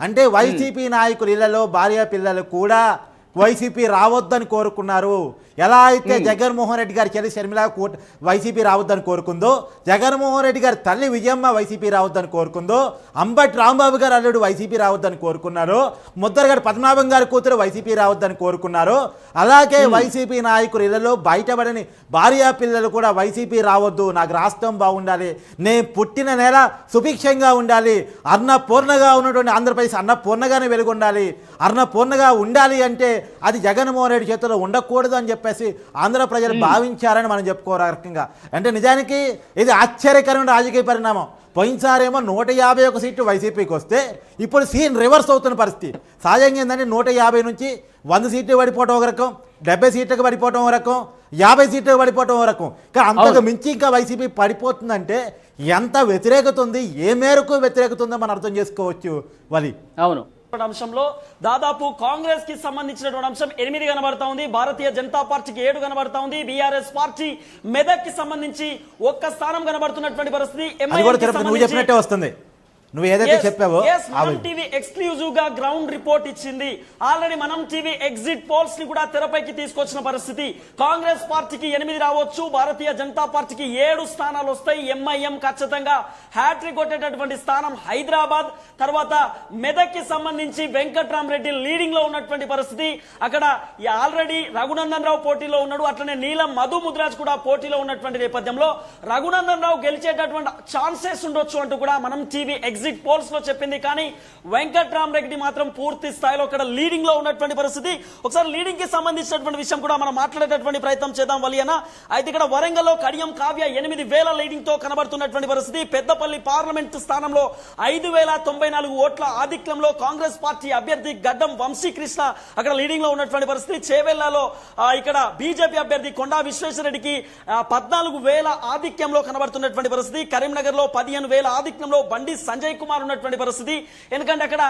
అంటే వైసీపీ నాయకులు ఇళ్ళలో భార్య పిల్లలు కూడా వైసీపీ రావద్దని కోరుకున్నారు. ఎలా అయితే జగన్మోహన్ రెడ్డి గారి చెల్లి షర్మిల వైసీపీ రావద్దని కోరుకుందో జగన్మోహన్ రెడ్డి గారి తల్లి విజయమ్మ వైసీపీ రావద్దని కోరుకుందో అంబటి రాంబాబు గారు అల్లుడు వైసీపీ రావద్దని కోరుకున్నారు. ముద్దరగారి పద్మనాభం గారి కూతురు వైసీపీ రావద్దని కోరుకున్నారు. అలాగే వైసీపీ నాయకులు ఇళ్ళలో బయటపడని భార్య పిల్లలు కూడా వైసీపీ రావద్దు. నాకు రాష్ట్రం బాగుండాలి. నేను పుట్టిన నెల సుభిక్షంగా ఉండాలి. అన్నపూర్ణగా ఉన్నటువంటి ఆంధ్రప్రదేశ్ అన్నపూర్ణగానే వెలుగొండాలి. అన్నపూర్ణగా ఉండాలి అంటే అది జగన్మోహన్ రెడ్డి చేతిలో ఉండకూడదు అని చెప్పేసి ఆంధ్ర ప్రజలు భావించారని మనం చెప్పుకోరు రకంగా. అంటే నిజానికి ఇది ఆశ్చర్యకరమైన రాజకీయ పరిణామం. పోయినసారేమో నూట యాభై ఒక సీట్లు వైసీపీకి వస్తే ఇప్పుడు సీన్ రివర్స్ అవుతున్న పరిస్థితి. సహజంగా ఏంటంటే నూట యాభై నుంచి వంద సీట్లు పడిపోవడం ఒక రకం డెబ్బై సీట్లకు పడిపోవడం ఒక రకం యాభై సీట్లకు పడిపోవడం ఒక రకం. కానీ అంతకు మించి ఇంకా వైసీపీ పడిపోతుందంటే ఎంత వ్యతిరేకత ఉంది ఏ మేరకు వ్యతిరేకత ఉందో మనం అర్థం చేసుకోవచ్చు వలి. అవును. అంశంలో దాదాపు కాంగ్రెస్కి సంబంధించినటువంటి అంశం ఎనిమిది కనబడతా ఉంది. భారతీయ జనతా పార్టీకి ఏడు కనబడతా ఉంది. బీఆర్ఎస్ పార్టీ మెదక్కి సంబంధించి ఒక్క స్థానం కనబడుతున్నటువంటి పరిస్థితి. వస్తుంది. నువ్వు ఏదైతే చెప్పావో మనం టీవీ ఎక్స్క్లూజివ్గా గ్రౌండ్ రిపోర్ట్ ఇచ్చింది. ఆల్రెడీ మనం టీవీ ఎగ్జిట్ పోల్స్ని కూడా తెరపైకి తీసుకొచ్చిన పరిస్థితి. కాంగ్రెస్ పార్టీకి ఎనిమిది రావచ్చు భారతీయ జనతా పార్టీకి ఏడు స్థానాలు వస్తాయి. ఎంఐఎం ఖచ్చితంగా హ్యాట్రిక్ కొట్టేటటువంటి స్థానం హైదరాబాద్. తర్వాత మెదక్కి సంబంధించి వెంకట్రామరెడ్డి లీడింగ్లో ఉన్నటువంటి పరిస్థితి. అక్కడ ఆల్రెడీ రఘునందన్ రావు పోటీలో ఉన్నాడు. అట్లనే నీలం మధు ముద్రాజ్ కూడా పోటీలో ఉన్నటువంటి నేపథ్యంలో రఘునందన్ రావు గెలిచేటటువంటి ఛాన్సెస్ ఉండొచ్చు అంటూ కూడా మనం టీవీ ఎగ్జిట్ పోల్స్లో చెప్పింది కానీ వెంకట్రామ్ రెడ్డి మాత్రం పూర్తి స్థాయిలో అక్కడ లీడింగ్లో ఉన్నటువంటి పరిస్థితి. ఒకసారి లీడింగ్కి సంబంధించినటువంటి విషయం కూడా మనం మాట్లాడేటటువంటి ప్రయత్నం చేద్దాం వలియన. అయితే ఇక్కడ వరంగల్లో కడియం కావ్య ఎనిమిది వేల లీడింగ్తో కనబడుతున్నటువంటి పరిస్థితి. పెద్దపల్లి పార్లమెంట్ స్థానంలో ఐదు వేల తొంభై నాలుగు ఓట్ల ఆధిక్యంలో కాంగ్రెస్ పార్టీ అభ్యర్థి గడ్డం వంశీకృష్ణ అక్కడ లీడింగ్లో ఉన్నటువంటి పరిస్థితి. చేవెళ్ళలో ఇక్కడ బీజేపీ అభ్యర్థి కొండా విశ్వేశ్వరరెడ్డికి పద్నాలుగు వేల ఆధిక్యంలో కనబడుతున్నటువంటి పరిస్థితి. కరీంనగర్లో పదిహేను వేల ఆధిక్యంలో బండి సంజయ్ కుమార్ ఉన్నటువంటి పరిస్థితి. ఎందుకంటే అక్కడ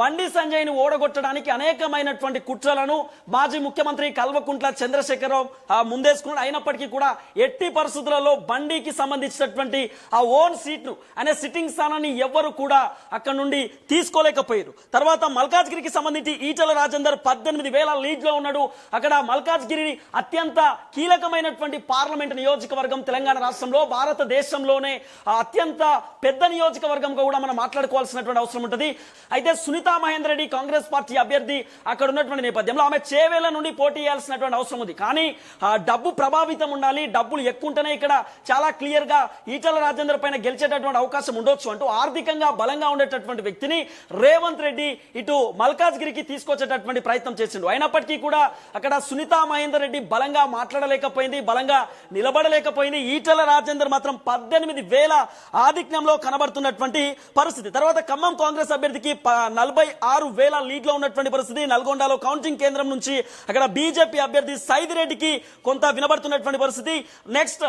బండి సంజయ్ని ఓడగొట్టడానికి అనేకమైనటువంటి కుట్రలను మాజీ ముఖ్యమంత్రి కల్వకుంట్ల చంద్రశేఖరరావు ముందేసుకున్నాడు. అయినప్పటికీ కూడా ఎట్టి పరిస్థితులలో బండికి సంబంధించినటువంటి ఆ ఓన్ సీట్ను అనే సిట్టింగ్ స్థానాన్ని ఎవ్వరు కూడా అక్కడ నుండి తీసుకోలేకపోయారు. తర్వాత మల్కాజ్గిరికి సంబంధించి ఈటల రాజేందర్ పద్దెనిమిది వేల లీడ్లో ఉన్నాడు. అక్కడ మల్కాజ్గిరి అత్యంత కీలకమైనటువంటి పార్లమెంట్ నియోజకవర్గం తెలంగాణ రాష్ట్రంలో భారతదేశంలోనే అత్యంత పెద్ద నియోజకవర్గం కూడా మనం మాట్లాడుకోవాల్సినటువంటి అవసరం ఉంటుంది. అయితే సునీతా మహేందర్ రెడ్డి కాంగ్రెస్ పార్టీ అభ్యర్థి అక్కడ ఉన్నటువంటి నేపథ్యంలో ఆమె చేవేల నుండి పోటీ చేయాల్సినటువంటి అవసరం ఉంది. కానీ డబ్బు ప్రభావితం ఉండాలి. డబ్బులు ఎక్కువ ఉంటేనే ఇక్కడ చాలా క్లియర్గా ఈటల రాజేందర్ పైన గెలిచేటటువంటి అవకాశం ఉండొచ్చు అంటూ ఆర్థికంగా బలంగా ఉండేటటువంటి వ్యక్తిని రేవంత్ రెడ్డి ఇటు మల్కాజ్గిరికి తీసుకొచ్చేటటువంటి ప్రయత్నం చేసిండు. అయినప్పటికీ కూడా అక్కడ సునీతా మహేందర్ రెడ్డి బలంగా మాట్లాడలేకపోయింది బలంగా నిలబడలేకపోయింది. ఈటల రాజేందర్ మాత్రం పద్దెనిమిది వేల ఆధిక్యంలో కనబడుతున్నటువంటి పరిస్థితి. తర్వాత ఖమ్మం కాంగ్రెస్ అభ్యర్థికి నలభై ఆరు వేల లీడ్లో ఉన్నటువంటి పరిస్థితి. నల్గొండలో కౌంటింగ్ కేంద్రం నుంచి అక్కడ బీజేపీ అభ్యర్థి సైదిరెడ్డికి కొంత వినబడుతున్నటువంటి పరిస్థితి. నెక్స్ట్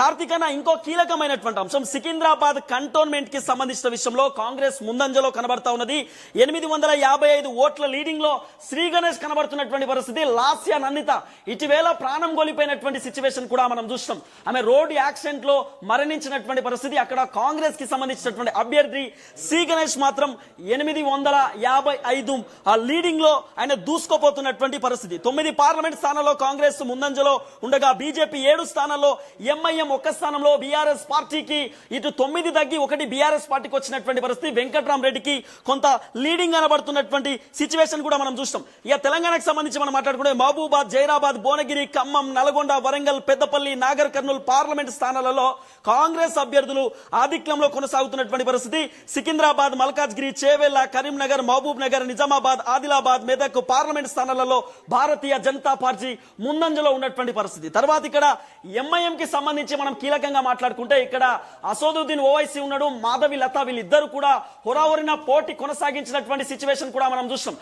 కార్తీకన్న ఇంకో కీలకమైనటువంటి అంశం. సికింద్రాబాద్ కంటోన్మెంట్కి సంబంధించిన విషయంలో కాంగ్రెస్ ముందంజలో కనబడతా ఉన్నది. ఎనిమిది వందల యాభై ఐదు ఓట్ల లీడింగ్లో శ్రీ గణేష్ కనబడుతున్నటువంటి పరిస్థితి. లాస్య నందిత ఇటీవేళ ప్రాణం కోల్పోయినటువంటి సిచ్యువేషన్ కూడా మనం చూస్తాం ఆమె రోడ్ యాక్సిడెంట్లో మరణించినటువంటి పరిస్థితి. అక్కడ కాంగ్రెస్కి సంబంధించినటువంటి అభ్యర్థి సి గణేష్ మాత్రం ఎనిమిది వందల యాభై ఐదు ఆ లీడింగ్లో ఆయన దూసుకోపోతున్నటువంటి పరిస్థితి. తొమ్మిది పార్లమెంట్ స్థానాల్లో కాంగ్రెస్ ముందంజలో ఉండగా బీజేపీ ఏడు స్థానాల్లో ఎంఐఎం ఒక్క స్థానంలో బీఆర్ఎస్ పార్టీకి ఇటు తొమ్మిది తగ్గి ఒకటి బీఆర్ఎస్ పార్టీకి వచ్చినటువంటి పరిస్థితి. వెంకట్రామ్ రెడ్డికి కొంత లీడింగ్ కనబడుతున్నటువంటి సిచ్యువేషన్ కూడా మనం చూస్తాం. ఇక తెలంగాణకు సంబంధించి మనం మాట్లాడుకుంటే మహబూబాద్ జైరాబాద్ భువనగిరి ఖమ్మం నల్గొండ వరంగల్ పెద్దపల్లి నాగర్ కర్నూలు పార్లమెంట్ స్థానాలలో కాంగ్రెస్ అభ్యర్థులు ఆధిక్యంలో కొనసాగుతున్నటువంటి పరిస్థితి. సికింద్రాబాద్ మల్కాజ్గిరి చేవెళ్ళ కరీంనగర్ మహబూబ్ నగర్ నిజామాబాద్ ఆదిలాబాద్ మెదక్ పార్లమెంట్ స్థానాలలో భారతీయ జనతా పార్టీ ముందంజలో ఉన్నటువంటి పరిస్థితి. తర్వాత ఇక్కడ ఎంఐఎం కి సంబంధించి మనం కీలకంగా మాట్లాడుకుంటే ఇక్కడ అసోదుద్దీన్ ఓవైసీ ఉన్నాడు మాధవి లత వీళ్ళిద్దరు కూడా హోరావరిన పోటీ కొనసాగించినటువంటి సిచ్యువేషన్ కూడా మనం చూస్తాం